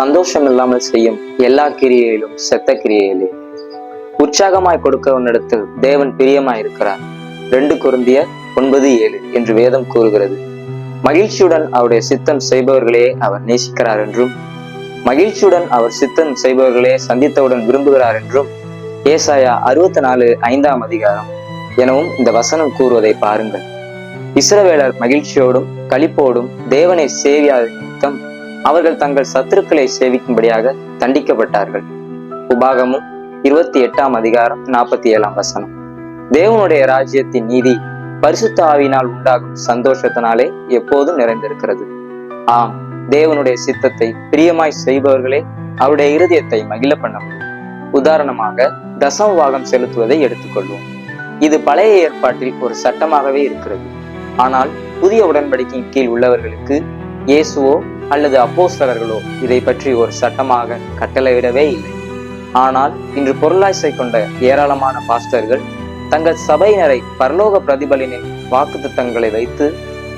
சந்தோஷம் இல்லாமல் செய்யும் எல்லா கிரியையிலும் செத்த கிரியையிலே. உற்சாகமாய் கொடுக்கவனிடத்தில் தேவன் பிரியமாய் இருக்கிறார் ரெண்டு குருந்திய ஒன்பது ஏழு என்று வேதம் கூறுகிறது. மகிழ்ச்சியுடன் அவருடைய சித்தம் செய்பவர்களே அவர் நேசிக்கிறார் என்றும் மகிழ்ச்சியுடன் அவர் சித்தம் செய்பவர்களே சந்தித்தவுடன் விரும்புகிறார் என்றும் ஏசாயா அறுபத்தி நாலு ஐந்தாம் அதிகாரம் எனவும் இந்த வசனம் கூறுவதை பாருங்கள். இஸ்ரவேலர் மகிழ்ச்சியோடும் களிப்போடும் தேவனை சேவியாத நிமித்தம் அவர்கள் தங்கள் சத்துருக்களை சேவிக்கும்படியாக தண்டிக்கப்பட்டார்கள். உபாகமும் இருபத்தி எட்டாம் அதிகாரம் நாற்பத்தி ஏழாம் வசனம். தேவனுடைய ராஜ்யத்தின் நீதி பரிசுத்த ஆவினால் உண்டாகும் சந்தோஷத்தினாலே எப்போதும் நிறைந்திருக்கிறது. ஆம் தேவனுடைய சித்தத்தை பிரியமாய் செய்பவர்களே அவருடைய இருதயத்தை மகிழ பண்ண முடியும் உதாரணமாக தசம் வாகம் செலுத்துவதை எடுத்துக்கொள்வோம். இது பழைய ஏற்பாட்டில் ஒரு சட்டமாகவே இருக்கிறது. ஆனால் புதிய உடன்படிக்கையின் கீழ் உள்ளவர்களுக்கு இயேசுவோ அல்லது அப்போஸ்தலர்களோ இதை பற்றி ஒரு சட்டமாக கட்டளையிடவே இல்லை. ஆனால் இன்று பொருளாசை கொண்ட ஏராளமான பாஸ்டர்கள் தங்கள் சபையினரை பரலோக பிரதிபலினின் வாக்குத்தத்தங்களை வைத்து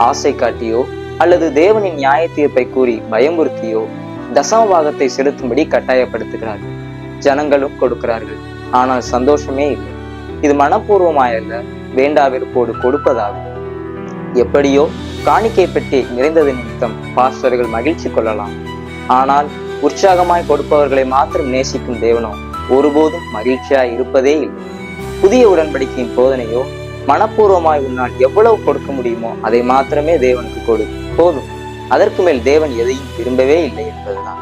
ஆசை காட்டியோ அல்லது தேவனின் நியாய தீர்ப்பை கூறி பயமுறுத்தியோ தசமபாகத்தை செலுத்தும்படி கட்டாயப்படுத்துகிறார்கள். ஜனங்களும் கொடுக்கிறார்கள். ஆனால் சந்தோஷமே இல்லை. இது மனப்பூர்வமாயல்ல. வேண்டா விருப்போடு கொடுப்பதாகும். எப்படியோ காணிக்கை பெட்டி நிறைந்தது நிமித்தம் பாஸ்டர்கள் மகிழ்ச்சி கொள்ளலாம். ஆனால் உற்சாகமாய் கொடுப்பவர்களை மாத்திரம் நேசிக்கும் தேவனோ ஒருபோதும் மகிழ்ச்சியாய் இருப்பதே இல்லை. புதிய உடன்படிக்கையின் போதனையோ மனப்பூர்வமாய் உன்னால் எவ்வளவு கொடுக்க முடியுமோ அதை மாத்திரமே தேவனுக்கு கொடு. போதும். அதற்கு மேல் தேவன் எதையும் விரும்பவே இல்லை என்பதுதான்.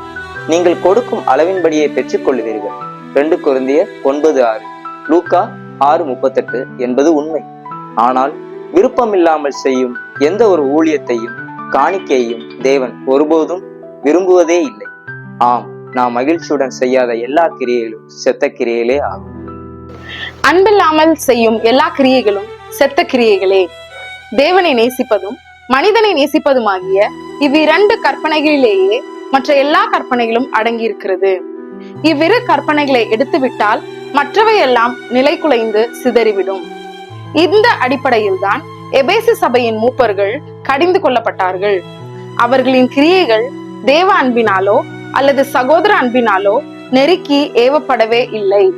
நீங்கள் கொடுக்கும் அளவின்படியே பெற்றுக்கொள்வீர்கள். ரெண்டு குருந்திய ஒன்பது ஆறு. லூக்கா ஆறு முப்பத்தெட்டு என்பது உண்மை. ஆனால் விருப்பமில்லாமல் செய்யும் எந்த ஒரு ஊழியத்தையும் காணிக்கையையும் தேவன் ஒருபோதும் விரும்புவதே இல்லை. ஆம் நாம் மகிழ்ச்சியுடன் செய்யாத எல்லா கிரியைகளும் செத்த கிரியைகளே ஆகும். அன்பில்லாமல் செய்யும் எல்லா கிரியைகளும் செத்த கிரியைகளே தேவனை நேசிப்பதும் மனிதனை நேசிப்பதுமாகிய இவ்விரண்டு கற்பனைகளிலேயே மற்ற எல்லா கற்பனைகளும் அடங்கியிருக்கிறது. இவ்விரு கற்பனைகளை எடுத்துவிட்டால் மற்றவையெல்லாம் நிலை குலைந்து சிதறிவிடும். இந்த அடிப்படையில்தான் எபேசு சபையின் மூப்பர்கள் கடிந்து கொள்ளப்பட்டார்கள் அவர்களின் கிரியைகள் தேவ அன்பினாலோ அல்லது சகோதர அன்பினாலோ நெருக்கி ஏவப்படவே இல்லை.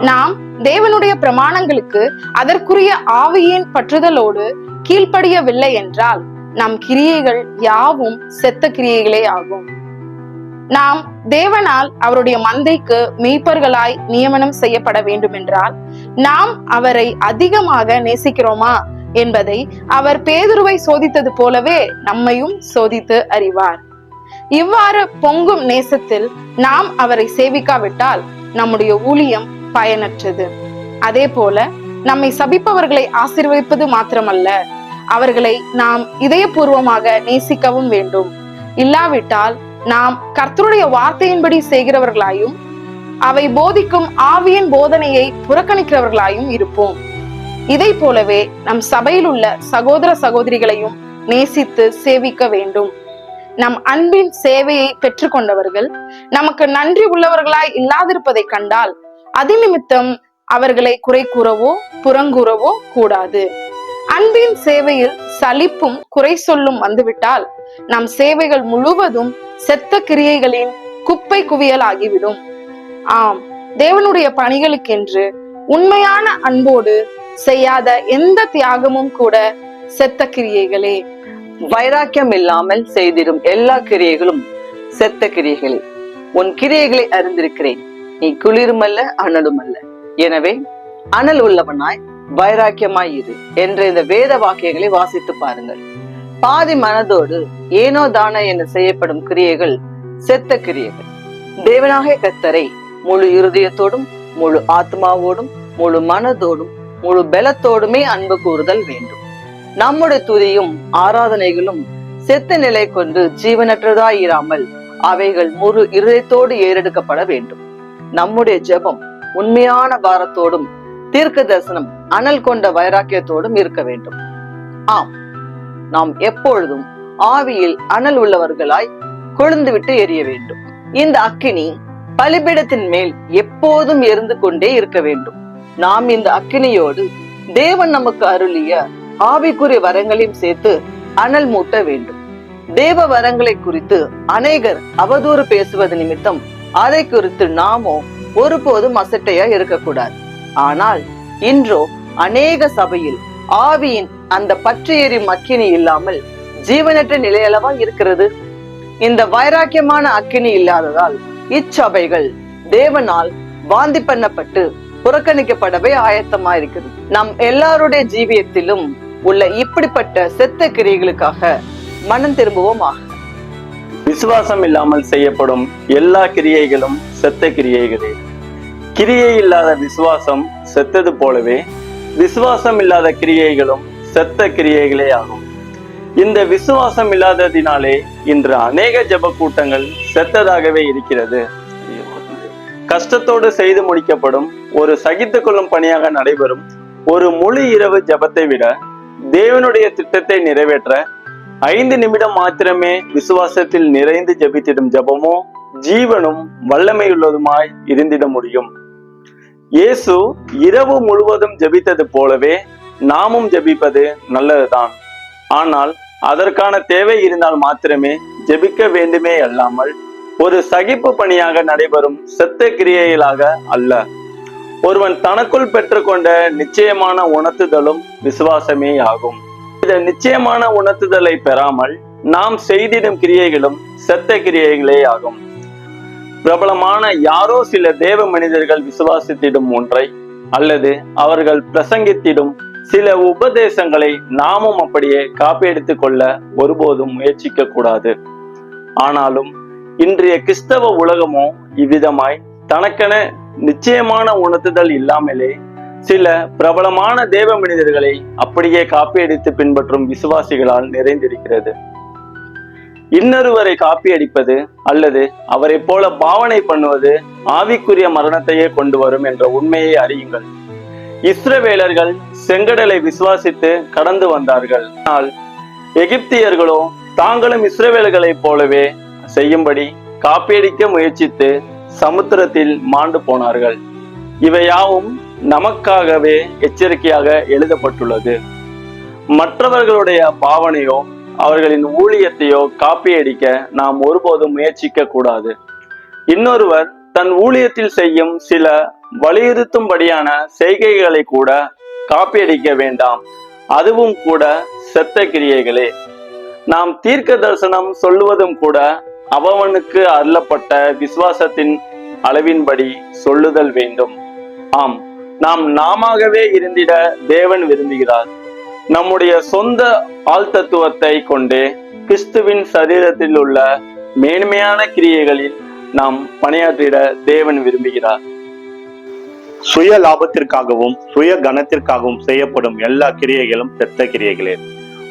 நாம் தேவனுடைய பிரமாணங்களுக்கு அதற்குரிய ஆவியின் பற்றுதலோடு கீழ்ப்படியவில்லை என்றால் நம் கிரியைகள் யாவும் செத்த கிரியைகளே ஆகும். நாம் தேவனால் அவருடைய மந்தைக்கு மெய்ப்பர்களாய் நியமனம் செய்யப்பட வேண்டும் என்றால் நாம் அவரை அதிகமாக நேசிக்கிறோமா என்பதை அவர் பேதுருவை சோதித்தது போலவே நம்மையும் சோதித்து அறிவார். இவ்வாறு பொங்கும் நேசத்தில் நாம் அவரை சேவிக்காவிட்டால் நம்முடைய ஊழியம் பயனற்றது. அதே போல நம்மை சபிப்பவர்களை ஆசீர்வதிப்பது மாத்திரமல்ல அவர்களை நாம் இதயபூர்வமாக நேசிக்கவும் வேண்டும். இல்லாவிட்டால் நாம் கர்த்தருடைய வார்த்தையின்படி செய்கிறவர்களாயும் அவை போதிக்கும் ஆவியின் போதனையை புறக்கணிக்கிறவர்களாயும் இருப்போம். இதை போலவே நம் சபையில் உள்ள சகோதர சகோதரிகளையும் நேசித்து சேவிக்க வேண்டும். நம் அன்பின் சேவையை பெற்றுக்கொண்டவர்கள் நமக்கு நன்றி உள்ளவர்களாய் இல்லாதிருப்பதை கண்டால் அதிநிமித்தம் அவர்களை குறை கூறவோ புறங்கூறவோ கூடாது. அன்பின் சேவையில் சலிப்பும் குறை சொல்லும் வந்துவிட்டால் நம் சேவைகள் முழுவதும் செத்த கிரியைகளின் குப்பை குவியல் ஆகிவிடும் ஆம் தேவனுடைய பணிகளுக்கென்று உண்மையான அன்போடு செய்யாத எந்த தியாகமும் கூட செத்த கிரியைகளே. வைராக்கியம் இல்லாமல் செய்திடும் எல்லா கிரியைகளும் செத்த கிரியைகளே. உன் கிரியைகளை அறிந்திருக்கிறேன். நீ குளிருமல்ல அனலுமல்ல. எனவே அனல் உள்ளவனாய் வைராக்கியமாய் இரு என்ற இந்த வேத வாக்கியங்களை வாசித்து பாருங்கள். பாதி மனதோடு ஏனோ தான என செய்யப்படும் கிரியைகள் செத்த கிரியைகள். தேவனாக கத்தரை முழு இருதயத்தோடும் முழு ஆத்மாவோடும் முழு மனதோடும் முழு பலத்தோடுமே அன்பு கூறுதல் வேண்டும். நம்முடைய துதியும் ஆராதனைகளும் செத்த நிலை கொண்டு ஜீவனற்றதாய் இராமல் அவைகள் முழு இருதயத்தோடு ஏறெடுக்கப்பட வேண்டும். நம்முடைய ஜெபம் உண்மையான பாரத்தோடும் தீர்க்க தரிசனம் அனல் கொண்ட வைராக்கியத்தோடும் இருக்க வேண்டும். ஆம் நாம் எப்பொழுதும் ஆவியில் அனல் உள்ளவர்களாய் கொழுந்துவிட்டு எரிய வேண்டும். இந்த அக்கினி பலிபீடத்தின் மேல் எப்போதும் எரிந்து கொண்டே இருக்க வேண்டும். நாம் இந்த அக்கினியோடு தேவன் நமக்கு அருளிய ஆவிக்குரிய வரங்களையும் சேர்த்து அனல் மூட்ட வேண்டும். தேவ வரங்களை குறித்து அநேகர் அவதூறு பேசுவது நிமித்தம் அதை குறித்து நாமோ ஒருபோதும் அசட்டையா இருக்கக்கூடாது. ஆனால் இன்றோ அநேக சபையில் ஆவியின் அந்த பற்றி எறியும் அக்கினி இல்லாமல் ஜீவனற்ற நிலையளவா இருக்கிறது? இந்த வைராக்கியமான அக்கினி இல்லாததால் இச்சபைகள் தேவனால் வாந்தி பண்ணப்பட்டு புறக்கணிக்கப்படவே ஆயத்தமா இருக்குது. நம் எல்லாருடைய ஜீவியத்திலும் உள்ள இப்படிப்பட்ட செத்த கிரியைகளுக்காக மனம் திரும்புவோமாக. விசுவாசம் இல்லாமல் செய்யப்படும் எல்லா கிரியைகளும் செத்த கிரியைகளே. கிரியை இல்லாத விசுவாசம் செத்தது போலவே விசுவாசம் இல்லாத கிரியைகளும் செத்த கிரியைகளே ஆகும். இந்த விசுவாசம் இல்லாததினாலே இன்று அநேக ஜப கூட்டங்கள் செத்ததாகவே இருக்கிறது. கஷ்டத்தோடு செய்து முடிக்கப்படும் ஒரு சகித்து கொள்ளும் பணியாக நடைபெறும் ஒரு முழு இரவு ஜெபத்தை விட தேவனுடைய திட்டத்தை நிறைவேற்ற ஐந்து நிமிடம் மாத்திரமே விசுவாசத்தில் நிறைந்து ஜெபித்திடும் ஜபமோ ஜீவனும் வல்லமையுள்ளதுமாய் இருந்திட முடியும். இயேசு இரவு முழுவதும் ஜெபித்தது போலவே நாமும் ஜெபிப்பது நல்லதுதான். ஆனால் அதற்கான தேவை இருந்தால் மாத்திரமே ஜெபிக்க வேண்டுமே அல்லாமல் ஒரு சகிப்பு பணியாக நடைபெறும் செத்த கிரியைகளாக அல்ல. ஒருவன் தனக்குள் பெற்றுக்கொண்ட நிச்சயமான உணர்த்துதலும் விசுவாசமே ஆகும். இந்த நிச்சயமான உணர்த்துதலை பெறாமல் நாம் செய்திடும் கிரியைகளும் செத்த கிரியைகளே ஆகும். பிரபலமான யாரோ சில தேவ மனிதர்கள் விசுவாசித்திடும் ஒன்றை அல்லது அவர்கள் பிரசங்கித்திடும் சில உபதேசங்களை நாமும் அப்படியே காப்பியெடுத்துக் கொள்ள ஒருபோதும் முயற்சிக்க கூடாது. ஆனாலும் இன்றைய கிறிஸ்தவ உலகமோ இவ்விதமாய் தனக்கென நிச்சயமான உணர்த்துதல் இல்லாமலே சில பிரபலமான தேவ மனிதர்களை அப்படியே காப்பியடித்து பின்பற்றும் விசுவாசிகளால் நிறைந்திருக்கிறது. இன்னொருவரை காப்பியடிப்பது அல்லது அவரை போல பாவனை பண்ணுவது ஆவிக்குரிய மரணத்தையே கொண்டு வரும் என்ற உண்மையை அறியுங்கள். இஸ்ரவேலர்கள் செங்கடலை விசுவாசித்து கடந்து வந்தார்கள். ஆனால் எகிப்தியர்களோ தாங்களும் இஸ்ரவேலர்களைப் போலவே செய்யும்படி காப்பியடிக்க முயற்சித்து சமுத்திரத்தில் மாண்டு போனார்கள். இவையாவும் நமக்காகவே எச்சரிக்கையாக எழுதப்பட்டுள்ளது. மற்றவர்களுடைய பாவனையோ அவர்களின் ஊழியத்தையோ காப்பியடிக்க நாம் ஒருபோதும் முயற்சிக்க கூடாது இன்னொருவர் தன் ஊழியத்தில் செய்யும் சில வலியுறுத்தும்படியான செய்கைகளை கூட காப்பியடிக்க வேண்டாம். அதுவும் கூட செத்த கிரியைகளே. நாம் தீர்க்க தரிசனம் சொல்லுவதும் கூட அவனுக்கு அருளப்பட்ட விசுவாசத்தின் அளவின்படி சொல்லுதல் வேண்டும். ஆம் நாம் நாமாகவே இருந்திட தேவன் விரும்புகிறார். நம்முடைய சொந்த ஆழ்தத்துவத்தை கொண்டு கிறிஸ்துவின் சரீரத்தில் உள்ள மேன்மையான கிரியைகளில் நாம் பணியாற்றிட தேவன் விரும்புகிறார். சுய லாபத்திற்காகவும் சுய கனத்திற்காகவும் செய்யப்படும் எல்லா கிரியைகளும் செத்த கிரியைகளே.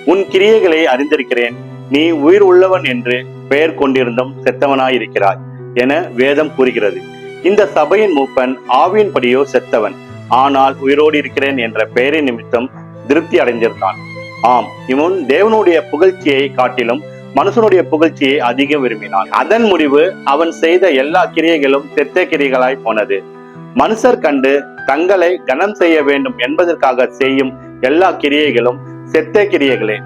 உன் கிரியைகளை அறிந்திருக்கிறேன். நீ உயிர் உள்ளவன் என்று பெயர் கொண்டிருந்தும் செத்தவனாயிருக்கிறாய் என வேதம் கூறுகிறது. இந்த சபையின் மூப்பன் ஆவியின்படியோ செத்தவன். ஆனால் உயிரோடு இருக்கிறேன் என்ற பெயரின் நிமித்தம் திருப்தி அடைந்திருந்தான். ஆம் இவன் தேவனுடைய புகழ்ச்சியை காட்டிலும் மனுஷனுடைய புகழ்ச்சியை அதிகம் விரும்பினான். அதன் முடிவு அவன் செய்த எல்லா கிரியைகளும் செத்த கிரியைகளாய் போனது. மனுஷர் கண்டு தங்களை கனம் செய்ய வேண்டும் என்பதற்காக செய்யும் எல்லா கிரியைகளும் செத்த கிரியைகளே.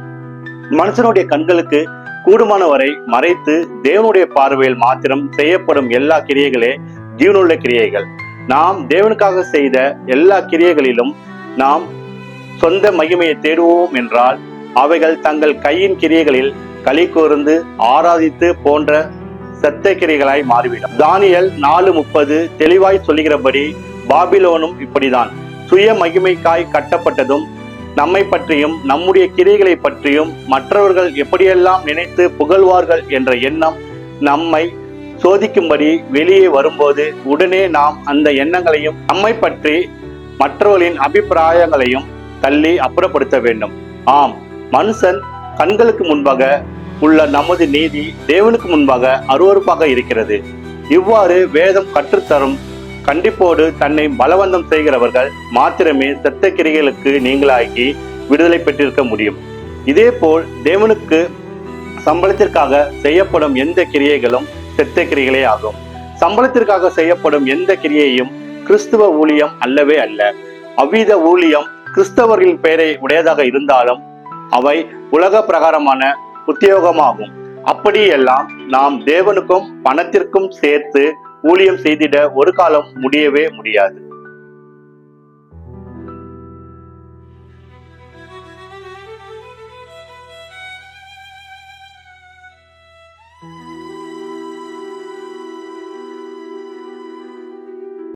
மனுஷனுடைய கண்களுக்கு கூடுமானவரை மறைத்து தேவனுடைய பார்வையில் மாத்திரம் செய்யப்படும் எல்லா கிரியைகளே ஜீவனுள்ள கிரியைகள். நாம் தேவனுக்காக செய்த எல்லா கிரியைகளிலும் நாம் சொந்த மகிமையை தேடுவோம் என்றால் அவைகள் தங்கள் கையின் கிரியைகளில் களி கூர்ந்து ஆராதித்து போன்ற செத்த கிரிகளாய் மாறிவிடும். தானியல் நாலு முப்பது தெளிவாய் சொல்லுகிறபடி பாபிலோனும் இப்படிதான். சுய மகிமைக்காய் கட்டப்பட்டதும் நம்மை பற்றியும் நம்முடைய கிரைகளை பற்றியும் மற்றவர்கள் எப்படியெல்லாம் நினைத்து புகழ்வார்கள் என்ற எண்ணம் நம்மை சோதிக்கும்படி வெளியே வரும்போது உடனே நாம் அந்த எண்ணங்களையும் நம்மை பற்றி மற்றவர்களின் அபிப்பிராயங்களையும் தள்ளி அப்புறப்படுத்த வேண்டும். ஆம் மனுஷன் கண்களுக்கு முன்பாக உள்ள நமது நீதி தேவனுக்கு முன்பாக அருவருப்பாக இருக்கிறது. இவ்வாறு வேதம் கற்றுத்தரும் கண்டிப்போடு தன்னை பலவந்தம் செய்கிறவர்கள் மாத்திரமே செத்த கிரிகளுக்கு நீங்களாகி விடுதலை பெற்றிருக்க முடியும். இதேபோல் தேவனுக்கு சம்பளத்திற்காக செய்யப்படும் எந்த கிரியைகளும் செத்த கிரிகளே ஆகும். சம்பளத்திற்காக செய்யப்படும் எந்த கிரியையும் கிறிஸ்துவ ஊழியம் அல்லவே அல்ல. அவ்வித ஊழியம் கிறிஸ்தவர்களின் பெயரை உடையதாக இருந்தாலும் அவை உலக பிரகாரமான உத்தியோகமாகும். அப்படியெல்லாம் நாம் தேவனுக்கும் பணத்திற்கும் சேர்த்து ஊழியம் செய்திட ஒரு காலம் முடியவே முடியாது.